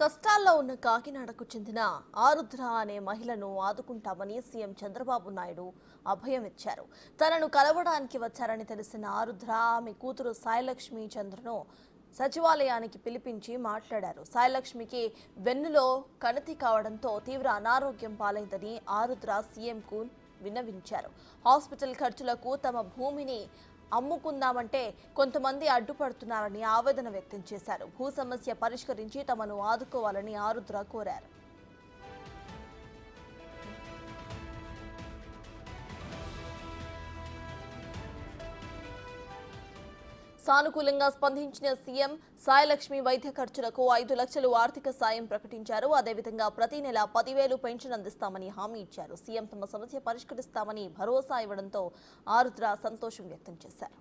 కష్టాల్లో ఉన్న కాకినాడకు చెందిన ఆరుద్ర అనే మహిళను ఆదుకుంటామని సీఎం చంద్రబాబు నాయుడు అభయం ఇచ్చారు. తనను కలవడానికి వచ్చారని తెలిసిన ఆరుద్ర ఆమె కూతురు సాయిలక్ష్మి చంద్రను సచివాలయానికి పిలిపించి మాట్లాడారు. సాయిలక్ష్మికి వెన్నులో కణతి కావడంతో తీవ్ర అనారోగ్యం పాలైందని ఆరుద్ర సీఎంకు విన్నవించారు. హాస్పిటల్ ఖర్చులకు తమ భూమిని అమ్ముకుందామంటే కొంతమంది అడ్డుపడుతున్నారని ఆవేదన వ్యక్తం చేశారు. భూ సమస్య పరిష్కరించి తమను ఆదుకోవాలని ఆరుద్ర కోరారు. సానుకూలంగా స్పందించిన సీఎం సాయలక్ష్మి వైద్య ఖర్చులకు ఐదు లక్షలు ఆర్థిక సాయం ప్రకటించారు. అదేవిధంగా ప్రతి నెల పదివేలు పెన్షన్ అందిస్తామని హామీ ఇచ్చారు. సీఎం తమ సమస్య పరిష్కరిస్తామని భరోసా ఇవ్వడంతో ఆరుద్ర సంతోషం వ్యక్తం చేశారు.